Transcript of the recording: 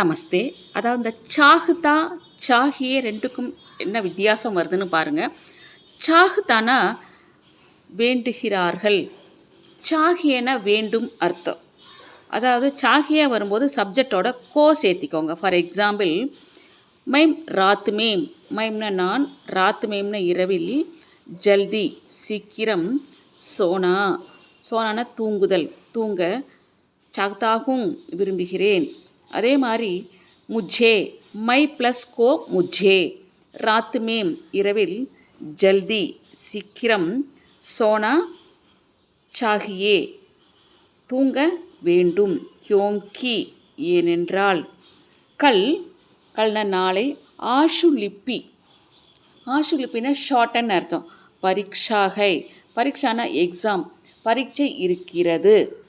நமஸ்தே. அதாவது இந்த சாகுதா சாகியே ரெண்டுக்கும் என்ன வித்தியாசம் வருதுன்னு பாருங்கள் சாகுதானா வேண்டுகிறார்கள். சாகியன வேண்டும் அர்த்தம். அதாவது சாகியா வரும்போது சப்ஜெக்டோட கோ சேர்த்திக்கோங்க. ஃபார் எக்ஸாம்பிள் மைம் ராத்து மேம் மைம்னா நான் ராத்து மேம்னா இரவில். ஜல்தி சீக்கிரம் சோனா சோனான தூங்குதல். தூங்க சாக்தாகும் விரும்புகிறேன் அதே மாதிரி முஜ்ஜே மை ப்ளஸ் கோ முஜ்ஜே. ராத்து மேம் இரவில் ஜல்தி சீக்கிரம் சோனா சாகியே. தூங்க வேண்டும் கியோங்கி ஏனென்றால் கல் கல்ன நாளை ஆஷு லிப்பி. ஆஷு லிப்பினா ஷார்ட்னு அர்த்தம். பரீட்சாகை பரீட்சானா எக்ஸாம் பரீட்சை இருக்கிறது.